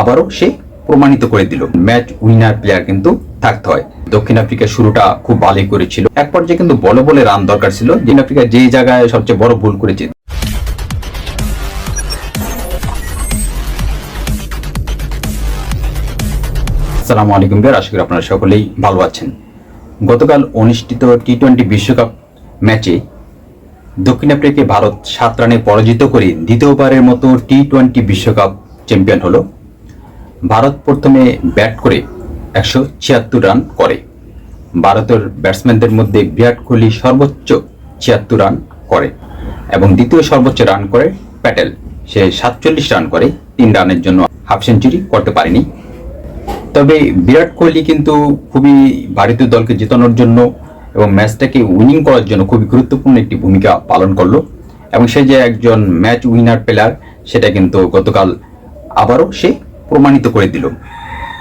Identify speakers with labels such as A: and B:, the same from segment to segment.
A: আবারও সে প্রমাণিত করে দিল। ম্যাচ উইনার প্লেয়ার কিন্তু থাকতে হয়। দক্ষিণ আফ্রিকা শুরুটা খুব ভালোই করেছিল। এক পর্যায়ে কিন্তু বলে বলে রান দরকার ছিল। দক্ষিণ আফ্রিকা যে জায়গায় সবচেয়ে বড় ভুল করেছে। আসসালামু আলাইকুম বিয়ার আশা করি আপনারা সকলেই ভালো আছেন। গতকাল অনুষ্ঠিত টি টোয়েন্টি বিশ্বকাপ ম্যাচে দক্ষিণ আফ্রিকাকে ভারত সাত রানে পরাজিত করে দ্বিতীয়বারের মতো টি টোয়েন্টি বিশ্বকাপ চ্যাম্পিয়ন হলো। ভারত প্রথমে ব্যাট করে একশো ছিয়াত্তর রান করে। ভারতের ব্যাটসম্যানদের মধ্যে বিরাট কোহলি সর্বোচ্চ ছিয়াত্তর রান করে এবং দ্বিতীয় সর্বোচ্চ রান করে প্যাটেল। সে সাতচল্লিশ রান করে, তিন রানের জন্য হাফ সেঞ্চুরি করতে পারেনি। তবে বিরাট কোহলি কিন্তু খুবই ভারতীয় দলকে জেতানোর জন্য এবং ম্যাচটাকে উইনিং করার জন্য খুবই গুরুত্বপূর্ণ একটি ভূমিকা পালন করল এবং সে যে একজন ম্যাচ উইনার প্লেয়ার, সেটা কিন্তু গতকাল আবারও সে প্রমাণিত করে দিল।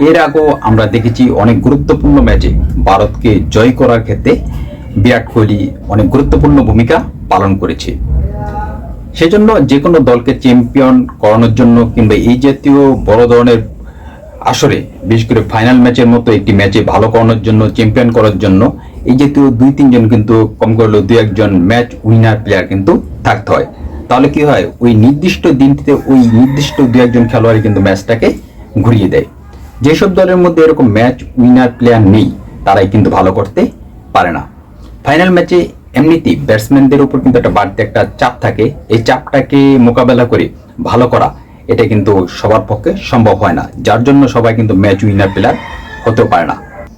A: এর আগেও আমরা দেখেছি অনেক গুরুত্বপূর্ণ ম্যাচে ভারতকে জয় করার ক্ষেত্রে বিরাট কোহলি অনেক গুরুত্বপূর্ণ ভূমিকা পালন করেছে। সেজন্য যে কোনো দলকে চ্যাম্পিয়ন করানোর জন্য কিংবা এই জাতীয় বড় ধরনের আসরে, বিশেষ করে ফাইনাল ম্যাচের মতো একটি ম্যাচে ভালো করানোর জন্য চ্যাম্পিয়ন করার জন্য, এই জাতীয় দুই তিনজন কিন্তু কম করলেও দুই একজন ম্যাচ উইনার প্লেয়ার কিন্তু থাকতে হয়। তাহলে কি হয়? ওই নির্দিষ্ট দিনটিতে ওই নির্দিষ্ট দুই একজন খেলোয়াড়ই কিন্তু ম্যাচটাকে ঘুরিয়ে দেয়। যেসব দলের মধ্যে এরকম ম্যাচ উইনার প্লেয়ার নেই, তারাই কিন্তু ভালো করতে পারে না। ফাইনাল ম্যাচে এমনিতেই ব্যাটসম্যানদের উপর কিন্তু একটা বাড়তি একটা চাপ থাকে। এই চাপটাকে মোকাবেলা করে ভালো করা, এটা কিন্তু সবার পক্ষে সম্ভব হয় না। যার জন্য সবাই কিন্তু ম্যাচ উইনার প্লেয়ার হতেও পারে না।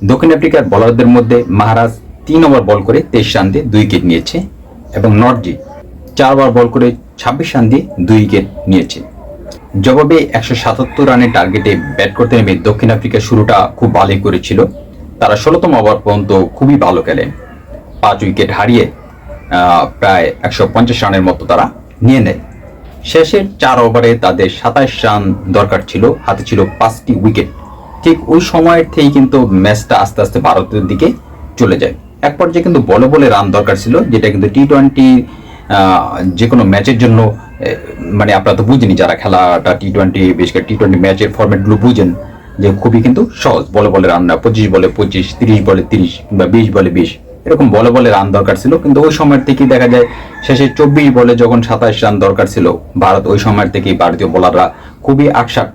A: দক্ষিণ আফ্রিকার বলারদের মধ্যে মহারাজ তিন ওভার বল করে তেইশ রান দিয়ে দুই উইকেট নিয়েছে এবং নর্জি চার ওভার বল করে ছাব্বিশ রান দিয়ে দুই উইকেট নিয়েছে। জবাবে একশো সাতাত্তর রানের টার্গেটে ব্যাট করতে নেমে দক্ষিণ আফ্রিকা শুরুটা খুব ভালোই করেছিল। তারা ষোলোতম ওভার পর্যন্ত খুবই ভালো খেলেন পাঁচ উইকেট হারিয়ে প্রায় একশো পঞ্চাশ রানের মতো তারা নিয়ে নেয়। শেষের চার ওভারে তাদের সাতাশ রান দরকার ছিল, হাতে ছিল পাঁচটি উইকেট। ঠিক ওই সময়ের থেকেই কিন্তু ম্যাচটা আস্তে আস্তে ভারতের দিকে চলে যায়। এক পর্যায়ে কিন্তু বলে বলে রান দরকার ছিল, যেটা কিন্তু টি টোয়েন্টি যে কোনো ম্যাচের জন্য মানে আপনারা তো বুঝেনি যারা খেলাটা টি টোয়েন্টি করে টি টোয়েন্টি ম্যাচের ফর্মেটগুলো বুঝেন, যে খুবই কিন্তু সহজ। বলে বলে রান না, পঁচিশ বলে পঁচিশ, তিরিশ বলে তিরিশ কিংবা বিশ বলে বিশ, এরকম বলে বলে রান দরকার ছিল। কিন্তু ওই সময়ের থেকেই দেখা যায়, শেষে চব্বিশ বলে যখন সাতাশ রান দরকার ছিল, ভারত ওই সময়ের থেকেই ভারতীয় বোলাররা খুবই আকশাক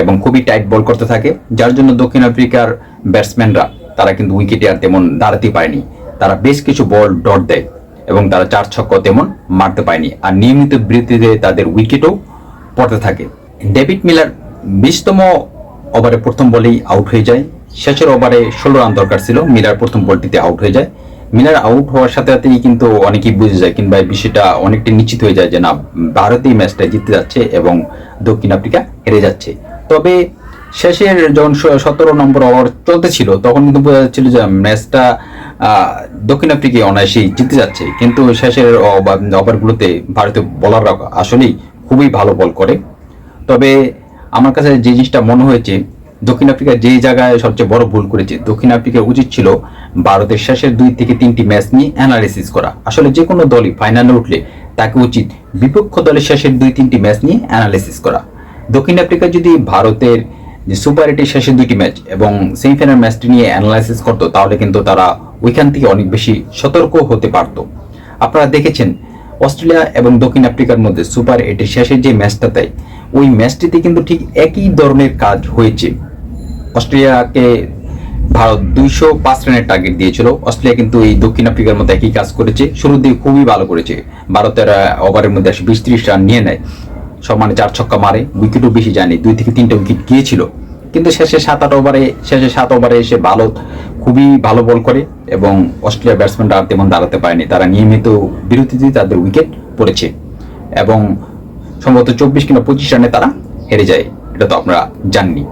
A: এবং খুবই টাইট বল করতে থাকে, যার জন্য দক্ষিণ আফ্রিকার ব্যাটসম্যানরা তারা কিন্তু উইকেটে আর তেমন দাঁড়াতে পারেনি। তারা বেশ কিছু বল ডট দেয়। এবং তারা চার ছক্ক তেমন মারতে পায়নি আর নিয়মিত বৃত্তিতে তাদের উইকেটও পড়তে থাকে। ডেভিড মিলার বিশতম ওভারে প্রথম বলেই আউট হয়ে যায়। শেষের ওভারে ষোলো রান দরকার ছিল, মিলার প্রথম বলটিতে আউট হয়ে যায়। মিলার আউট হওয়ার সাথে সাথেই কিন্তু অনেকেই বুঝে যায়, কিংবা এই বিষয়টা অনেকটা নিশ্চিত হয়ে যায় যে না, ভারতই ম্যাচটা জিততে যাচ্ছে এবং দক্ষিণ আফ্রিকা হেরে যাচ্ছে। তবে শেষের যখন সতেরো নম্বর ওভার চলতেছিল, তখন কিন্তু বোঝা যাচ্ছিল যে ম্যাচটা দক্ষিণ আফ্রিকায় অনায়াসেই জিতে যাচ্ছে, কিন্তু শেষের ওভার- ওভারগুলোতে ভারতীয় বোলাররা আসলেই খুবই ভালো বল করে। তবে আমার কাছে যে জিনিসটা মনে হয়েছে, দক্ষিণ আফ্রিকা যে জায়গায় সবচেয়ে বড় ভুল করেছে, দক্ষিণ আফ্রিকা উচিত ছিল ভারতের শেষের দুই থেকে তিনটি ম্যাচ নিয়ে অ্যানালিসিস করা। আসলে যে কোনো দলই ফাইনালে উঠলে তাকে উচিত বিপক্ষ দলের শেষের দুই তিনটি ম্যাচ নিয়ে অ্যানালিসিস করা। দক্ষিণ আফ্রিকা যদি ভারতের যে সুপার এইটের শেষের দুইটি ম্যাচ এবং সেমিফাইনাল ম্যাচটি নিয়ে অ্যানালাইসিস করতো, তাহলে কিন্তু তারা ওইখান থেকে অনেক বেশি সতর্ক হতে পারতো। আপনারা দেখেছেন, অস্ট্রেলিয়া এবং দক্ষিণ আফ্রিকার মধ্যে সুপার এইটের শেষের যে ম্যাচটা তাই ওই ম্যাচটিতে কিন্তু ঠিক একই ধরনের কাজ হয়েছে। অস্ট্রেলিয়াকে ভারত দুইশো পাঁচ রানের টার্গেট দিয়েছিল। অস্ট্রেলিয়া কিন্তু এই দক্ষিণ আফ্রিকার মধ্যে একই কাজ করেছে। শুরুর দিকে খুবই ভালো করেছে। ভারতের ওভারের মধ্যে একশো বিশ ত্রিশ রান নিয়ে নেয়। মানে চার ছক্কা মারে উইকেটও বেশি যায়নি। দুই থেকে তিনটা উইকেট গিয়েছিল। কিন্তু শেষে সাত, আট ওভারে শেষে সাত ওভারে এসে ভালো, খুবই ভালো বল করে এবং অস্ট্রেলিয়ার ব্যাটসম্যানরা আর তেমন দাঁড়াতে পারেনি। তারা নিয়মিত বিরতিতে তাদের উইকেট পড়েছে এবং সম্ভবত চব্বিশ কিংবা পঁচিশ রানে তারা হেরে যায়। এটা তো আপনারা জাননি।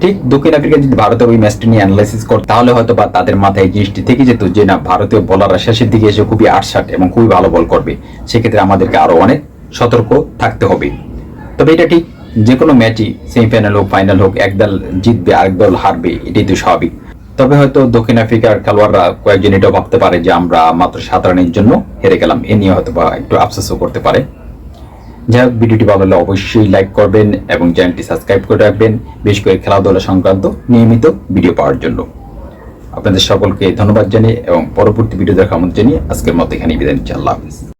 A: ঠিক দক্ষিণ আফ্রিকা যদি ভারতের ওই ম্যাচটি নিয়ে অ্যানালাইসিস করে, তাহলে হয়তো বা তাদের মাথায় জিনিসটি থেকে যেত যে, না, ভারতীয় বলাররা শেষের দিকে এসে খুবই আটসাট এবং খুবই ভালো বল করবে। সেক্ষেত্রে আমাদেরকে আরও অনেক সতর্ক থাকতে হবে। তবে এটা ঠিক যে কোনো ম্যাচই সেমিফাইনাল হোক, ফাইনাল হোক, এক দল জিতবে, আরেক দল হারবে, এটাই তো স্বাভাবিক। তবে হয়তো দক্ষিণ আফ্রিকার খেলোয়াড়রা কয়েকজন এটাও ভাবতে পারে যে আমরা মাত্র সাত রানের জন্য হেরে গেলাম, এ নিয়ে হয়তো বা একটু আফসোসও করতে পারে। যাই হোক, ভিডিওটি ভালো লাগলে অবশ্যই লাইক করবেন এবং চ্যানেলটি সাবস্ক্রাইব করে রাখবেন বেশ করে খেলাধুলা সংক্রান্ত নিয়মিত ভিডিও পাওয়ার জন্য। আপনাদের সকলকে ধন্যবাদ জানিয়ে এবং পরবর্তী ভিডিও দেখার আমন্ত্রণ জানিয়ে আজকের মতো এখানে বিদায় নিচ্ছি, আল্লাহ হাফিজ।